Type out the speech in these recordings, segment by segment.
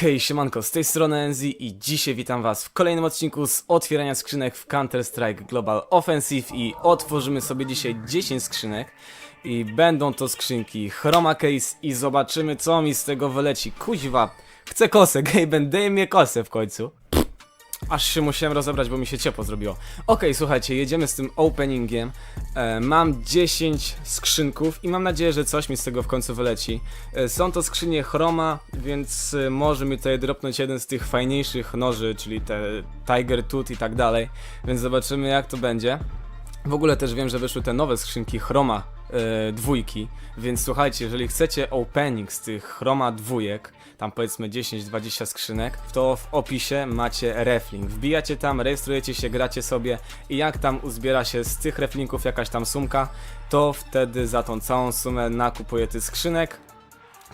Okej, siemanko, z tej strony Enzi i dzisiaj witam was w kolejnym odcinku z otwierania skrzynek w Counter-Strike Global Offensive i otworzymy sobie dzisiaj 10 skrzynek i będą to skrzynki Chroma Case i zobaczymy co mi z tego wyleci. Kuźwa, chcę kosę, Gaben, daj mnie kosę w końcu. Aż się musiałem rozebrać, bo mi się ciepło zrobiło. Okej, słuchajcie, jedziemy z tym openingiem. E, mam 10 skrzynków i mam nadzieję, że coś mi z tego w końcu wyleci. E, są to skrzynie chroma, więc e, może mi tutaj dropnąć jeden z tych fajniejszych noży, czyli te Tiger Tooth i tak dalej. Więc zobaczymy jak to będzie. W ogóle też wiem, że wyszły te nowe skrzynki Chroma e, dwójki, więc słuchajcie, jeżeli chcecie opening z tych Chroma dwójek, tam powiedzmy 10-20 skrzynek, to w opisie macie reflink. Wbijacie tam, rejestrujecie się, gracie sobie i jak tam uzbiera się z tych reflinków jakaś tam sumka, to wtedy za tą całą sumę nakupujecie skrzynek,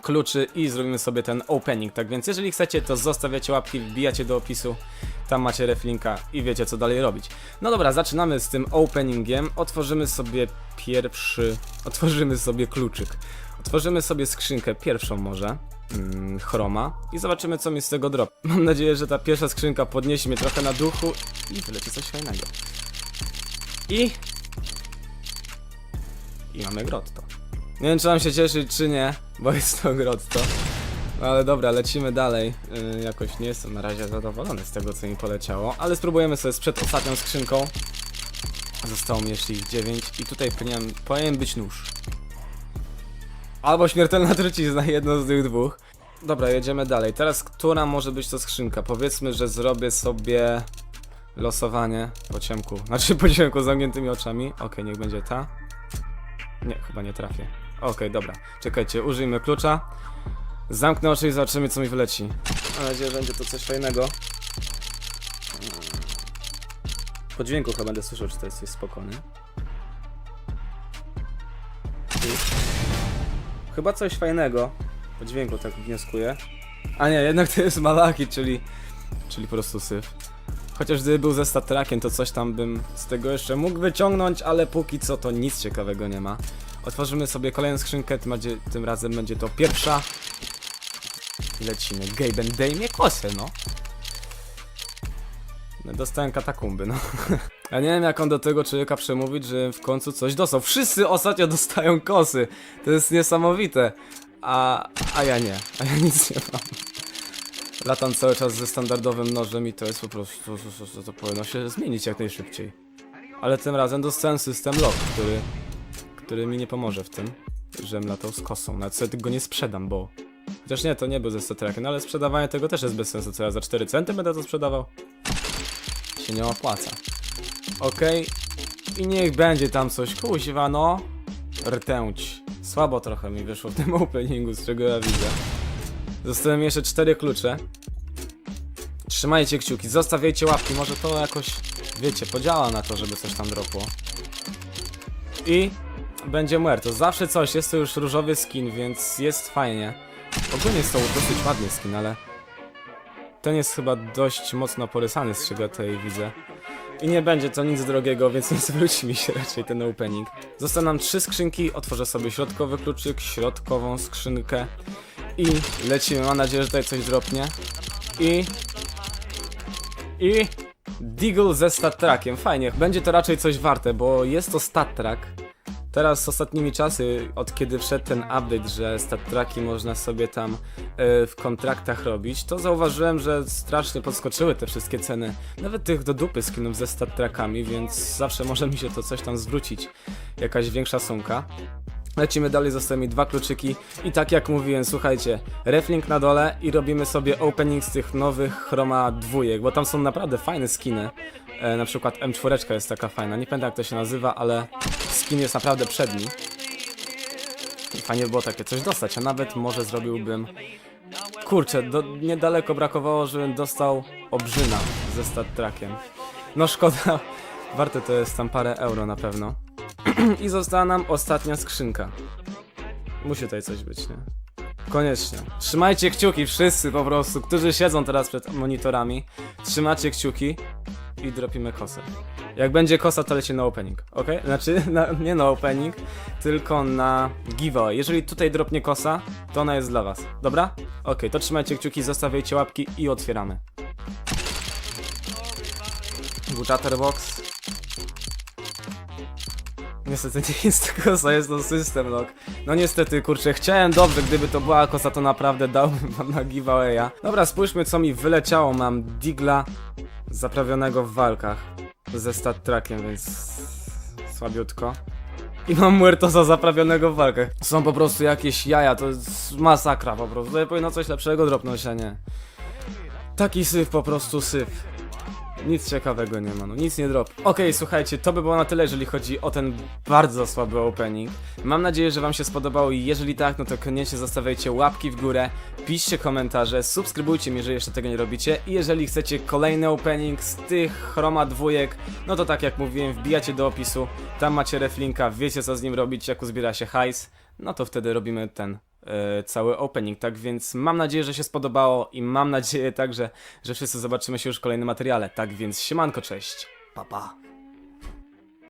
kluczy i zrobimy sobie ten opening. Tak więc jeżeli chcecie, to zostawiacie łapki, wbijacie do opisu, tam macie reflinka i wiecie co dalej robić. No dobra, zaczynamy z tym openingiem. Otworzymy sobie pierwszy, otworzymy sobie kluczyk. Otworzymy sobie skrzynkę pierwszą może, mm, chroma i zobaczymy co mi z tego drop. Mam nadzieję, że ta pierwsza skrzynka podniesie mnie trochę na duchu i wyleci coś fajnego. I... I mamy grotto. Nie wiem, czy mam się cieszyć, czy nie, bo jest to grotto. No ale dobra, lecimy dalej. Yy, jakoś nie jestem na razie zadowolony z tego, co mi poleciało, ale spróbujemy sobie z przedostatnią skrzynką. Zostało mi jeszcze ich 9 i tutaj powinien, powinien być nóż. Albo śmiertelna trucizna, jedno z tych dwóch. Dobra, jedziemy dalej. Teraz, która może być to skrzynka? Powiedzmy, że zrobię sobie losowanie po ciemku. Znaczy po ciemku z zamkniętymi oczami. Okej, niech będzie ta. Nie, chyba nie trafię. Okej, dobra. Czekajcie, użyjmy klucza. Zamknę oczy i zobaczymy, co mi wyleci. Mam nadzieję, że będzie to coś fajnego. Po dźwięku chyba będę słyszał, czy to jest coś spokojne. Chyba coś fajnego. Po dźwięku tak wnioskuję. A nie, jednak to jest Malaki, czyli... Czyli po prostu syf. Chociaż gdyby był ze statrakiem, to coś tam bym z tego jeszcze mógł wyciągnąć, ale póki co to nic ciekawego nie ma. Otworzymy sobie kolejną skrzynkę, tym, tym razem będzie to pierwsza. I lecimy. Gaben, daj mnie kosę, no. No, Dostałem katakumby, no. Ja nie wiem jak on do tego człowieka przemówić, że w końcu coś dostał. Wszyscy ostatnio dostają kosy. To jest niesamowite. A, a ja nie. A ja nic nie mam. Latam cały czas ze standardowym nożem i to jest po prostu, to, to, to powinno się zmienić jak najszybciej. Ale tym razem dostałem system lock, który, który mi nie pomoże w tym, żebym latał z kosą. Nawet sobie tego nie sprzedam, bo... Chociaż nie, to nie był ze statrakiem, no ale sprzedawanie tego też jest bez sensu, co ja za 4 centy będę to sprzedawał? Się nie opłaca. Okej. I niech będzie tam coś, kuźwa no. Rtęć. Słabo trochę mi wyszło w tym openingu, z czego ja widzę. Zostały jeszcze cztery klucze. Trzymajcie kciuki, zostawiajcie łapki, może to jakoś, wiecie, podziała na to, żeby coś tam dropło. I będzie muerto. Zawsze coś, jest to już różowy skin, więc jest fajnie. Ogólnie jest to dosyć ładny skin, ale ten jest chyba dość mocno porysany, z czego tutaj widzę. I nie będzie to nic drogiego, więc nie zwróci mi się raczej ten opening. Zostaną trzy skrzynki, otworzę sobie środkowy kluczyk, środkową skrzynkę i lecimy. Mam nadzieję, że tutaj coś dropnie. I... I... Deagle ze stat trackiem. Fajnie, będzie to raczej coś warte, bo jest to stat track. Teraz ostatnimi czasy, od kiedy wszedł ten update, że stat tracki można sobie tam e, w kontraktach robić, to zauważyłem, że strasznie podskoczyły te wszystkie ceny. Nawet tych do dupy skinów ze stat trackami, więc zawsze może mi się to coś tam zwrócić. Jakaś większa sumka. Lecimy dalej, zostały mi dwa kluczyki i tak jak mówiłem, słuchajcie, reflink na dole i robimy sobie opening z tych nowych chroma dwójek, bo tam są naprawdę fajne skiny. E, na przykład M4 jest taka fajna, nie pamiętam jak to się nazywa, ale skin jest naprawdę przedni. I Fajnie by było takie coś dostać, a nawet może zrobiłbym... Kurczę, do, niedaleko brakowało, żebym dostał obrzyna ze stat trackiem. No szkoda, warte to jest tam parę euro na pewno. I została nam ostatnia skrzynka. Musi tutaj coś być, nie? Koniecznie. Trzymajcie kciuki wszyscy po prostu, którzy siedzą teraz przed monitorami. Trzymacie kciuki i dropimy kosę. Jak będzie kosa, to leci na opening, ok? Znaczy, na, nie na opening, tylko na giveaway. Jeżeli tutaj dropnie kosa, to ona jest dla was, dobra? Ok, to trzymajcie kciuki, zostawiajcie łapki i otwieramy. Był chatterbox. Niestety nie jest to kosa, jest to system lock. No niestety, kurczę, chciałem dobrze, gdyby to była kosa, to naprawdę dałbym wam na giveawaya. Dobra, spójrzmy co mi wyleciało. Mam Digla zaprawionego w walkach ze stat trackiem, więc słabiutko. I mam Muertosa zaprawionego w walkach. Są po prostu jakieś jaja, to jest masakra po prostu. Tutaj powinno coś lepszego dropnąć, a nie. Taki syf, po prostu syf. Nic ciekawego nie ma, no nic nie drop. Okej, słuchajcie, to by było na tyle, jeżeli chodzi o ten bardzo słaby opening. Mam nadzieję, że wam się spodobało i jeżeli tak, no to koniecznie zostawiajcie łapki w górę, piszcie komentarze, subskrybujcie mnie, jeżeli jeszcze tego nie robicie i jeżeli chcecie kolejny opening z tych chroma dwójek, no to tak jak mówiłem, wbijacie do opisu, tam macie reflinka, wiecie co z nim robić, jak uzbiera się hajs, no to wtedy robimy ten cały opening, tak więc mam nadzieję, że się spodobało i mam nadzieję także, że wszyscy zobaczymy się już w kolejnym materiale, tak więc siemanko, cześć, pa pa.